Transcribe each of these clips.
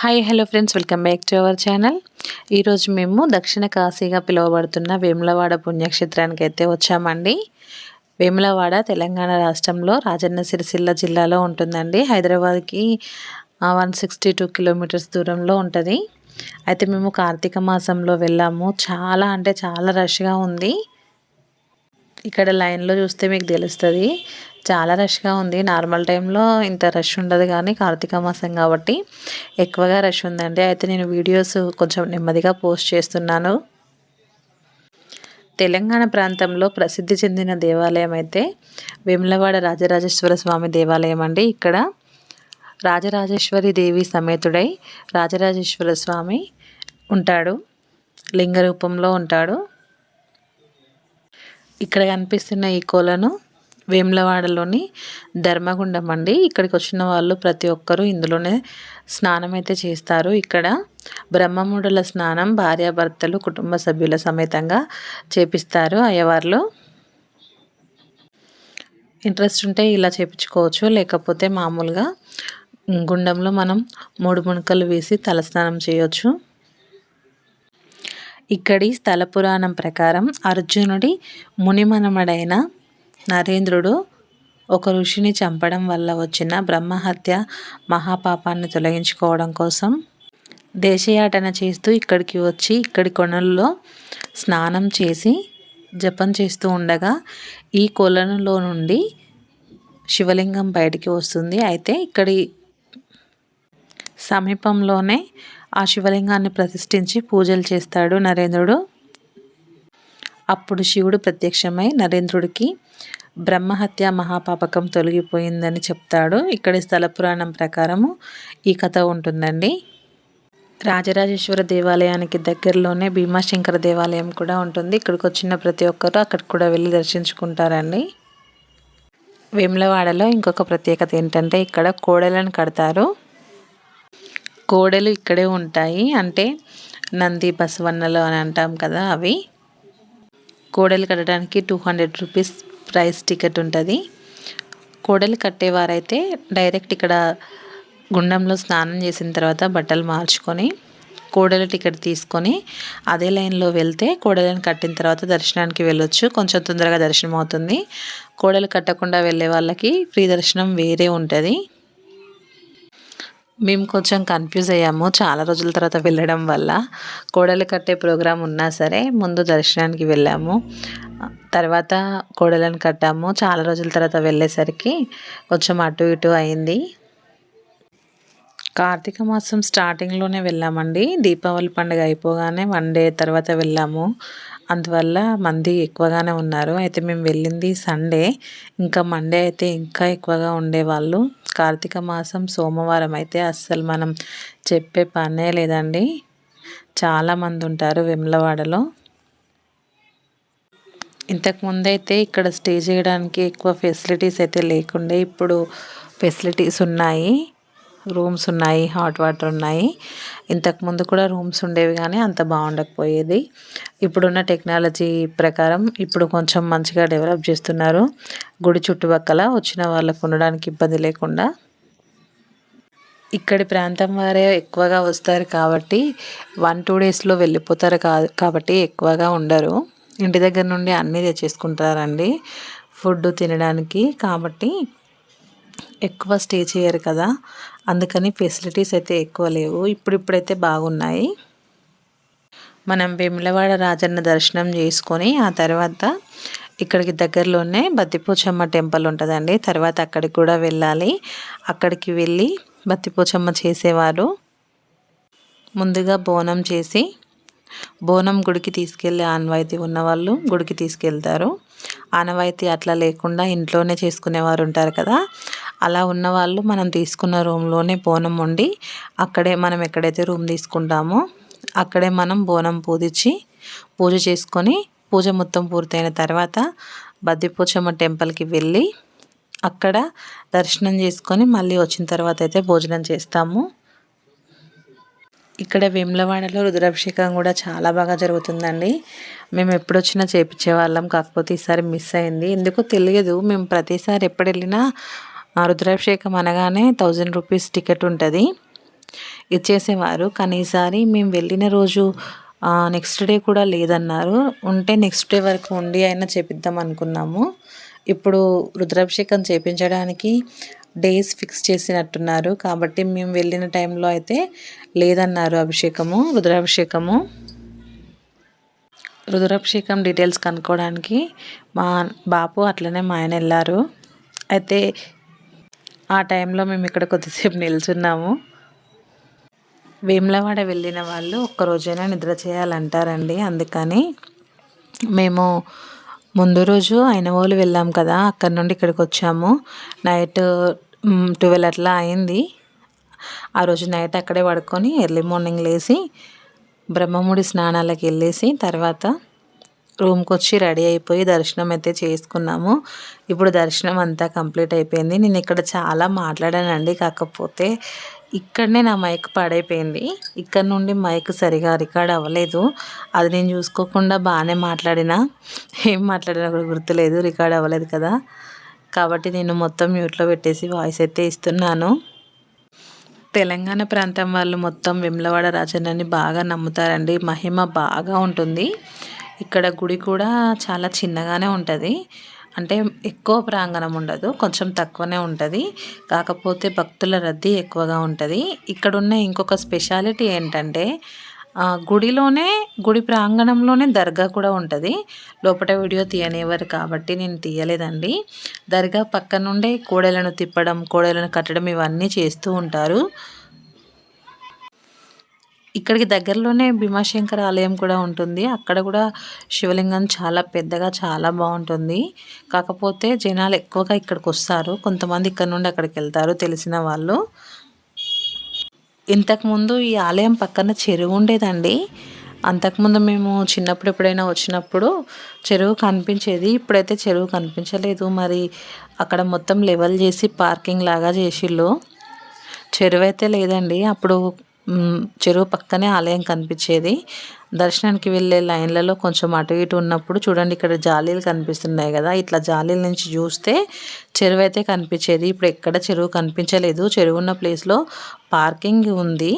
Hi hello friends welcome back to our channel ఈరోజు మేము దక్షిణ కాశీగా పిలువబడుతున్న వేములవాడ పుణ్యక్షేత్రానికి అయితే వచ్చామండి. వేములవాడ తెలంగాణ రాష్ట్రంలో రాజన్న సిరిసిల్ల జిల్లాలో ఉంటుందండి. హైదరాబాద్కి వన్ సిక్స్టీ టూ కిలోమీటర్స్ దూరంలో ఉంటుంది. అయితే మేము కార్తీక మాసంలో వెళ్ళాము. చాలా అంటే చాలా రష్గా ఉంది. ఇక్కడ లైన్లో చూస్తే మీకు తెలుస్తుంది. చాలా రష్గా ఉంది. నార్మల్ టైంలో ఇంత రష్ ఉండదు కానీ కార్తీక మాసం కాబట్టి ఎక్కువగా రష్ ఉందండి. అయితే నేను వీడియోస్ కొంచెం నెమ్మదిగా పోస్ట్ చేస్తున్నాను. తెలంగాణ ప్రాంతంలో ప్రసిద్ధి చెందిన దేవాలయం అయితే వేములవాడ రాజరాజేశ్వర స్వామి దేవాలయం అండి. ఇక్కడ రాజరాజేశ్వరి దేవి సమేతుడై రాజరాజేశ్వర స్వామి ఉంటాడు. లింగ రూపంలో ఉంటాడు. ఇక్కడ కనిపిస్తున్న ఈ కోలను వేములవాడలోని ధర్మగుండం అండి. ఇక్కడికి వచ్చిన వాళ్ళు ప్రతి ఒక్కరూ ఇందులోనే స్నానం అయితే చేస్తారు. ఇక్కడ బ్రహ్మముడుల స్నానం భార్యాభర్తలు కుటుంబ సభ్యుల సమేతంగా చేపిస్తారు అయ్యవార్లు. ఇంట్రెస్ట్ ఉంటే ఇలా చేపించుకోవచ్చు. లేకపోతే మామూలుగా గుండంలో మనం మూడు మునకలు వేసి తలస్నానం చేయొచ్చు. ఇక్కడి స్థల పురాణం ప్రకారం అర్జునుడి మునిమనమడైన నరేంద్రుడు ఒక ఋషిని చంపడం వల్ల వచ్చిన బ్రహ్మహత్య మహాపాపాన్ని తొలగించుకోవడం కోసం దేశయాటన చేస్తూ ఇక్కడికి వచ్చి ఇక్కడి కొనల్లో స్నానం చేసి జపం చేస్తూ ఉండగా ఈ కొలనులో నుండి శివలింగం బయటికి వస్తుంది. అయితే ఇక్కడి సమీపంలోనే ఆ శివలింగాన్ని ప్రతిష్ఠించి పూజలు చేస్తాడు నరేంద్రుడు. అప్పుడు శివుడు ప్రత్యక్షమై నరేంద్రుడికి బ్రహ్మహత్య మహాపాపకం తొలగిపోయిందని చెప్తాడు. ఇక్కడి స్థల పురాణం ప్రకారము ఈ కథ ఉంటుందండి. రాజరాజేశ్వర దేవాలయానికి దగ్గరలోనే భీమాశంకర దేవాలయం కూడా ఉంటుంది. ఇక్కడికి వచ్చిన ప్రతి ఒక్కరు అక్కడికి కూడా వెళ్ళి దర్శించుకుంటారండి. వేములవాడలో ఇంకొక ప్రత్యేకత ఏంటంటే ఇక్కడ కోడలను కడతారు. కోడలు ఇక్కడే ఉంటాయి. అంటే నంది పసువన్నలు అని అంటాం కదా అవి. కోడలు కట్టడానికి two hundred rupees price ticket ఉంటుంది. కోడలు కట్టేవారైతే డైరెక్ట్ ఇక్కడ గుండంలో స్నానం చేసిన తర్వాత బట్టలు మార్చుకొని కోడలు టికెట్ తీసుకొని అదే లైన్లో వెళ్తే కోడలను కట్టిన తర్వాత దర్శనానికి వెళ్ళొచ్చు. కొంచెం తొందరగా దర్శనం అవుతుంది కోడలు కట్టకుండా వెళ్ళే వాళ్ళకి ఫ్రీ దర్శనం వేరే ఉంటుంది. మేము కొంచెం కన్ఫ్యూజ్ అయ్యాము చాలా రోజుల తర్వాత వెళ్ళడం వల్ల. కోడలు కట్టే ప్రోగ్రాం ఉన్నా సరే ముందు దర్శనానికి వెళ్ళాము. తర్వాత కోడలను కట్టాము. చాలా రోజుల తర్వాత వెళ్ళేసరికి కొంచెం అటు ఇటు అయింది. కార్తీక మాసం స్టార్టింగ్లోనే వెళ్ళామండి. దీపావళి పండుగ అయిపోగానే వన్ డే తర్వాత వెళ్ళాము. అందువల్ల మంది ఎక్కువగానే ఉన్నారు. అయితే మేము వెళ్ళింది సండే. ఇంకా మండే అయితే ఇంకా ఎక్కువగా ఉండేవాళ్ళు. కార్తీక మాసం సోమవారం అయితే అస్సలు మనం చెప్పే పనే లేదండి. చాలామంది ఉంటారు వెమ్లవాడలో. ఇంతకుముందైతే ఇక్కడ స్టే చేయడానికి ఎక్కువ ఫెసిలిటీస్ అయితే లేకుండే ఇప్పుడు ఫెసిలిటీస్ ఉన్నాయి. రూమ్స్ ఉన్నాయి హాట్ వాటర్ ఉన్నాయి. ఇంతకుముందు కూడా రూమ్స్ ఉండేవి కానీ అంత బాగుండకపోయేది. ఇప్పుడున్న టెక్నాలజీ ప్రకారం ఇప్పుడు కొంచెం మంచిగా డెవలప్ చేస్తున్నారు. గుడి చుట్టుపక్కల వచ్చిన వాళ్ళకు ఉండడానికి ఇబ్బంది లేకుండా. ఇక్కడి ప్రాంతం వారే ఎక్కువగా వస్తారు కాబట్టి వన్ టూ డేస్లో వెళ్ళిపోతారు కాబట్టి ఎక్కువగా ఉండరు. ఇంటి దగ్గర నుండి అన్నీ తెచ్చేసుకుంటారండి. ఫుడ్ తినడానికి కాబట్టి ఎక్కువ స్టే చేయరు కదా. అందుకని ఫెసిలిటీస్ అయితే ఎక్కువ లేవు. ఇప్పుడిప్పుడైతే బాగున్నాయి. మనం వేములవాడ రాజన్న దర్శనం చేసుకొని ఆ తర్వాత ఇక్కడికి దగ్గరలోనే బత్తిపోచమ్మ టెంపుల్ ఉంటుందండి. తర్వాత అక్కడికి కూడా వెళ్ళాలి. అక్కడికి వెళ్ళి బత్తిపోచమ్మ చేసేవారు. ముందుగా బోనం చేసి బోనం గుడికి తీసుకెళ్ళే ఆనవాయితీ ఉన్నవాళ్ళు గుడికి తీసుకెళ్తారు. ఆనవాయితీ అట్లా లేకుండా ఇంట్లోనే చేసుకునేవారు ఉంటారు కదా. అలా ఉన్నవాళ్ళు మనం తీసుకున్న రూమ్లోనే బోనం వండి అక్కడే మనం ఎక్కడైతే రూమ్ తీసుకుంటామో అక్కడే మనం బోనం పూజించి పూజ చేసుకొని పూజ మొత్తం పూర్తయిన తర్వాత బద్దిపోచమ్మ టెంపుల్కి వెళ్ళి అక్కడ దర్శనం చేసుకొని మళ్ళీ వచ్చిన తర్వాత అయితే భోజనం చేస్తాము. ఇక్కడ వేములవాడలో రుద్రాభిషేకం కూడా చాలా బాగా జరుగుతుందండి. మేము ఎప్పుడు వచ్చినా చేపించే వాళ్ళం కాకపోతే ఈసారి మిస్ అయింది. ఎందుకో తెలియదు మేము ప్రతిసారి ఎప్పుడు వెళ్ళినా రుద్రాభిషేకం అనగానే థౌజండ్ రూపీస్ టికెట్ ఉంటుంది. ఇచ్చేసేవారు. కానీ ఈసారి మేము వెళ్ళిన రోజు నెక్స్ట్ డే కూడా లేదన్నారు. ఉంటే నెక్స్ట్ డే వరకు ఉండి అయినా చేపిద్దాం అనుకున్నాము. ఇప్పుడు రుద్రాభిషేకం చేపించడానికి డేస్ ఫిక్స్ చేసినట్టున్నారు. కాబట్టి మేము వెళ్ళిన టైంలో అయితే లేదన్నారు అభిషేకము రుద్రాభిషేకము. రుద్రాభిషేకం డీటెయిల్స్ కనుక్కోవడానికి మా బాపు అట్లనే మా ఆయన వెళ్ళారు. అయితే ఆ టైంలో మేము ఇక్కడ కొద్దిసేపు నిల్చున్నాము. వేములవాడ వెళ్ళిన వాళ్ళు ఒక్కరోజైనా నిద్ర చేయాలంటారండి. అందుకని మేము ముందు రోజు అయినవోలు వెళ్ళాం కదా అక్కడ నుండి ఇక్కడికి వచ్చాము. నైట్ ట్వెల్వ్ అట్లా అయింది. ఆ రోజు నైట్ అక్కడే పడుకొని ఎర్లీ మార్నింగ్ లేచి బ్రహ్మముడి స్నానాలకు వెళ్ళేసి తర్వాత రూమ్కి వచ్చి రెడీ అయిపోయి దర్శనం అయితే చేసుకున్నాము. ఇప్పుడు దర్శనం అంతా కంప్లీట్ అయిపోయింది. నేను ఇక్కడ చాలా మాట్లాడానండి కాకపోతే ఇక్కడనే నా మైక్ పాడైపోయింది. ఇక్కడ నుండి మైక్ సరిగా రికార్డ్ అవ్వలేదు. అది నేను చూసుకోకుండా బాగానే మాట్లాడినా. ఏం మాట్లాడినా కూడా గుర్తులేదు రికార్డ్ అవ్వలేదు కదా. కాబట్టి నేను మొత్తం మ్యూట్లో పెట్టేసి వాయిస్ అయితే ఇస్తున్నాను. తెలంగాణ ప్రాంతం వాళ్ళు మొత్తం విమ్లవాడ రాజన్నని బాగా నమ్ముతారండి. మహిమ బాగా ఉంటుంది. ఇక్కడ గుడి కూడా చాలా చిన్నగానే ఉంటుంది. అంటే ఎక్కువ ప్రాంగణం ఉండదు కొంచెం తక్కువనే ఉంటుంది. కాకపోతే భక్తుల రద్దీ ఎక్కువగా ఉంటుంది. ఇక్కడ ఉన్న ఇంకొక స్పెషాలిటీ ఏంటంటే గుడిలోనే గుడి ప్రాంగణంలోనే దర్గా కూడా ఉంటుంది. లోపల వీడియో తీయనివ్వరు కాబట్టి నేను తీయలేదండి. దర్గా పక్క నుండే కోడలను తిప్పడం కోడలను కట్టడం ఇవన్నీ చేస్తూ ఉంటారు. ఇక్కడికి దగ్గరలోనే భీమాశంకర ఆలయం కూడా ఉంటుంది. అక్కడ కూడా శివలింగం చాలా పెద్దగా చాలా బాగుంటుంది. కాకపోతే జనాలు ఎక్కువగా ఇక్కడికి వస్తారు. కొంతమంది ఇక్కడ నుండి అక్కడికి వెళ్తారు తెలిసిన వాళ్ళు. ఇంతకుముందు ఈ ఆలయం పక్కన చెరువు ఉండేదండి. అంతకుముందు మేము చిన్నప్పుడు ఎప్పుడైనా వచ్చినప్పుడు చెరువు కనిపించేది. ఇప్పుడైతే చెరువు కనిపించలేదు. మరి అక్కడ మొత్తం లెవెల్ చేసి పార్కింగ్ లాగా చేసిళ్ళు. చెరువు అయితే లేదండి. అప్పుడు చెరువు పక్కనే ఆలయం కనిపించేది. దర్శనానికి వెళ్ళే లైన్లలో కొంచెం అటు ఇటు ఉన్నప్పుడు చూడండి ఇక్కడ జాలీలు కనిపిస్తున్నాయి కదా. ఇట్లా జాలీల నుంచి చూస్తే చెరువు అయితే కనిపించేది. ఇప్పుడు ఎక్కడ చెరువు కనిపించలేదు. చెరువు ఉన్న ప్లేస్లో పార్కింగ్ ఉంది.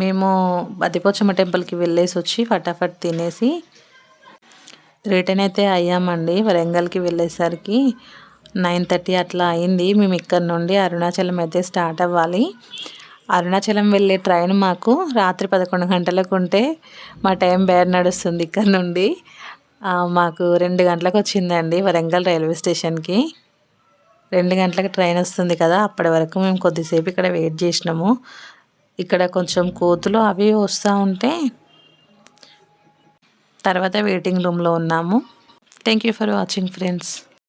మేము బతిపోచమ్మ టెంపుల్కి వెళ్ళేసి వచ్చి ఫటాఫట్ తినేసి రిటర్న్ అయితే అయ్యామండి. వరంగల్కి వెళ్ళేసరికి నైన్ థర్టీ అట్లా అయింది. మేము ఇక్కడ నుండి అరుణాచలం అయితే స్టార్ట్ అవ్వాలి. అరుణాచలం వెళ్ళే ట్రైన్ మాకు రాత్రి పదకొండు గంటలకు ఉంటే మా టైం బేర్ నడుస్తుంది ఇక్కడ నుండి. మాకు రెండు గంటలకు వచ్చిందండి వరంగల్ రైల్వే స్టేషన్కి. రెండు గంటలకు ట్రైన్ వస్తుంది కదా అప్పటి వరకు మేము కొద్దిసేపు ఇక్కడ వెయిట్ చేసినాము. ఇక్కడ కొంచెం కోతులు అవి వస్తూ ఉంటే తర్వాత వెయిటింగ్ రూమ్లో ఉన్నాము. Thank you for watching friends